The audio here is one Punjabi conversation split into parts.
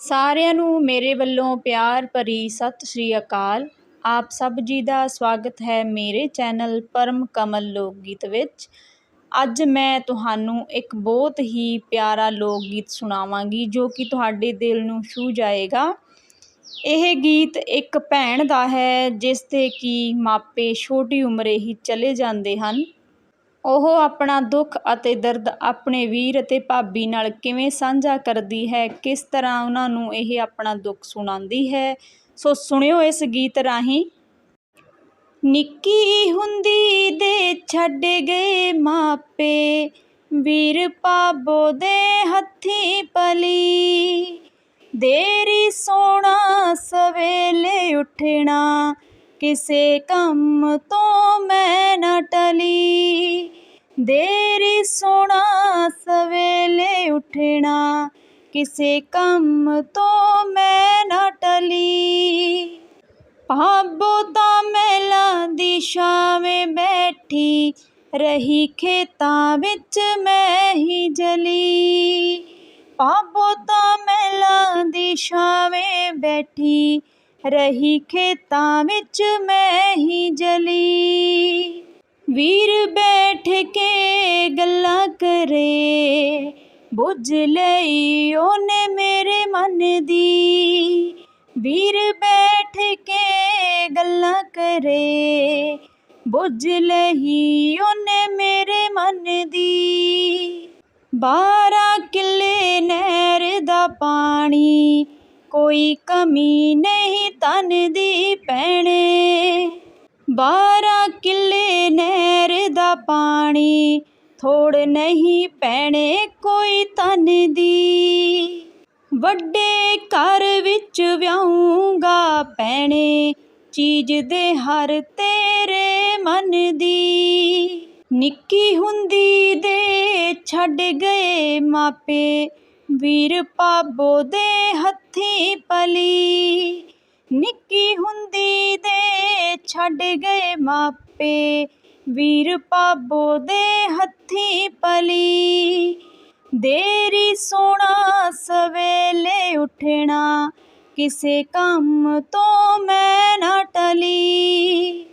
ਸਾਰਿਆਂ ਨੂੰ ਮੇਰੇ ਵੱਲੋਂ ਪਿਆਰ ਭਰੀ ਸਤਿ ਸ਼੍ਰੀ ਅਕਾਲ। ਆਪ ਸਭ ਜੀ ਦਾ ਸਵਾਗਤ ਹੈ ਮੇਰੇ ਚੈਨਲ ਪਰਮ ਕਮਲ ਲੋਕ ਗੀਤ ਵਿੱਚ। ਅੱਜ ਮੈਂ ਤੁਹਾਨੂੰ ਇੱਕ ਬਹੁਤ ਹੀ ਪਿਆਰਾ ਲੋਕ ਗੀਤ ਸੁਣਾਵਾਂਗੀ ਜੋ ਕਿ ਤੁਹਾਡੇ ਦਿਲ ਨੂੰ ਛੂ ਜਾਏਗਾ। ਇਹ ਗੀਤ ਇੱਕ ਭੈਣ ਦਾ ਹੈ ਜਿਸ ਦੇ ਕਿ ਮਾਪੇ ਛੋਟੀ ਉਮਰੇ ਹੀ ਚਲੇ ਜਾਂਦੇ ਹਨ। ਉਹ ਆਪਣਾ ਦੁੱਖ ਅਤੇ ਦਰਦ ਆਪਣੇ ਵੀਰ ਅਤੇ ਭਾਬੀ ਨਾਲ ਕਿਵੇਂ ਸਾਂਝਾ ਕਰਦੀ ਹੈ? ਕਿਸ ਤਰ੍ਹਾਂ ਉਹਨਾਂ ਨੂੰ ਇਹ ਆਪਣਾ ਦੁੱਖ ਸੁਣਾਉਂਦੀ ਹੈ? ਸੋ ਸੁਣਿਓ ਇਸ ਗੀਤ ਰਾਹੀਂ। ਨਿੱਕੀ ਹੁੰਦੀ ਦੇ ਛੱਡ ਗਏ ਮਾਪੇ, ਵੀਰ ਪਾਬੋ ਦੇ ਹੱਥੀ ਪਲੀ। ਦੇਰੀ ਸੋਣਾ ਸਵੇਲੇ ਉੱਠਣਾ, ਕਿਸੇ ਕੰਮ ਤੋਂ ਦੇਰੀ ਸੋਣਾ, ਸਵੇਲੇ ਉੱਠਣਾ। ਕਿਸੇ ਕੰਮ ਤੋਂ ਮੈਂ ਨਾ ਟਲੀ। ਭਾਬੋ ਤਾਂ ਮਹਿਲਾਂ ਦੀ ਛਾਵੇਂ ਬੈਠੀ, ਰਹੀ ਖੇਤਾਂ ਵਿੱਚ ਮੈਂ ਹੀ ਜਲੀ। ਭਾਬੋ ਤਾਂ ਮਹਿਲਾਂ ਦੀ ਛਾਵੇਂ ਬੈਠੀ, ਰਹੀ ਖੇਤਾਂ ਵਿੱਚ ਮੈਂ ਹੀ ਜਲੀ। ਵੀਰ ਬੈਠ ਕੇ ਕਰੇ। ਬੁੱਝ ਲਈ ਉਹਨੇ ਮੇਰੇ ਮਨ ਦੀ। ਵੀਰ ਬੈਠ ਕੇ ਗੱਲਾਂ ਕਰੇ। ਬੁੱਝ ਲਈ ਉਹਨੇ ਮੇਰੇ ਮਨ ਦੀ। ਬਾਰਾਂ ਕਿੱਲੇ ਨਹਿਰ ਦਾ ਪਾਣੀ, ਕੋਈ ਕਮੀ ਨਹੀਂ ਤਨ ਦੀ ਪੈਣੇ। ਬਾਰਾਂ ਕਿੱਲੇ ਨਹਿਰ ਦਾ ਪਾਣੀ ਥੋੜ ਨਹੀਂ ਪੈਣੇ ਕੋਈ ਤਨ ਦੀ। ਵੱਡੇ ਘਰ ਵਿੱਚ ਵਿਆਹੂੰਗਾ ਪੈਣੇ ਚੀਜ਼ ਦੇ ਹਰ ਤੇਰੇ ਮਨ ਦੀ। ਨਿੱਕੀ ਹੁੰਦੀ ਦੇ ਛੱਡ ਗਏ ਮਾਪੇ, ਵੀਰ ਪਾਬੋ ਦੇ ਹੱਥੀ ਪਲੀ। ਨਿੱਕੀ ਹੁੰਦੀ ਦੇ ਛੱਡ ਗਏ ਮਾਪੇ ਵੀਰ ਪਾਬੋ ਦੇ ਹੱਥੀ ਪਲੀ। ਦੇਰੀ ਸੋਣਾ, ਸਵੇਲੇ ਉੱਠਣਾ, ਕਿਸੇ ਕੰਮ ਤੋਂ ਮੈਂ ਨਾ ਟਲੀ।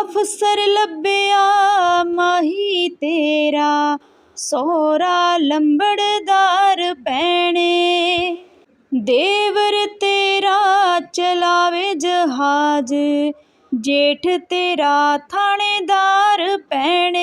ਅਫਸਰ ਲੱਭਿਆ ਮਾਹੀ ਤੇਰਾ, ਸੋਹਰਾ ਲੰਬੜਦਾਰ ਪੈਣੇ। ਦੇਵਰ ਤੇਰਾ ਚਲਾਵੇ ਜਹਾਜ਼ ਜੇਠ ਤੇਰਾ ਥਾਣੇਦਾਰ ਪੈਣੇ।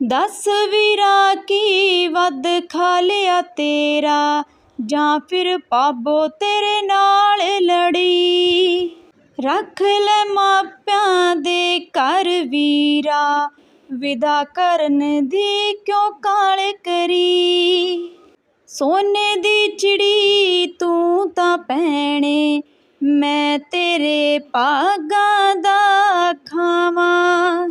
ਦਸ ਵੀਰਾ ਕੀ ਵੱਧ ਖਾ ਲਿਆ ਤੇਰਾ, ਜਾਂ ਫਿਰ ਪਾਬੋ ਤੇਰੇ ਨਾਲ ਲੜੀ। ਰੱਖ ਲੈ ਮਾਪਿਆਂ ਦੇ ਘਰ ਵੀਰਾ, ਵਿਦਾ ਕਰਨ ਦੀ ਕਿਉਂ ਕਾਲ ਕਰੀ। ਸੋਨੇ ਦੀ ਚਿੜੀ ਤੂੰ ਤਾਂ ਪੈਣੇ, ਮੈਂ ਤੇਰੇ ਭਾਗਾਂ ਦਾ ਖਾਵਾਂ।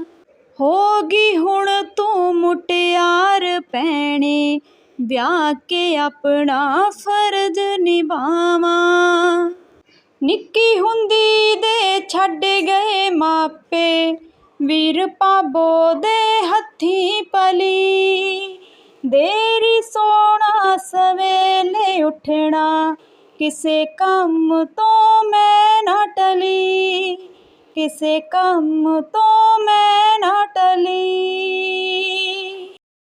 ਹੋ ਗਈ ਹੁਣ ਤੂੰ ਮੁਟਿਆਰ ਪੈਣੇ ਵਿਆਹ ਕੇ ਆਪਣਾ ਫਰਜ਼ ਨਿਭਾਵਾਂ। ਨਿੱਕੀ ਹੁੰਦੀ ਦੇ ਛੱਡ ਗਏ ਮਾਪੇ, ਵੀਰ ਪਾਬੋ ਦੇ ਹੱਥੀ ਪਲੀ। ਦੇਰੀ ਸੋਣਾ ਸਵੇਲੇ ਉੱਠਣਾ ਕਿਸੇ ਕੰਮ ਤੋਂ ਮੈਂ ਨਾ ਟਲੀ। ਕਿਸੇ ਕੰਮ ਤੋਂ ਮੈਂ ਨਾ ਟਲੀ।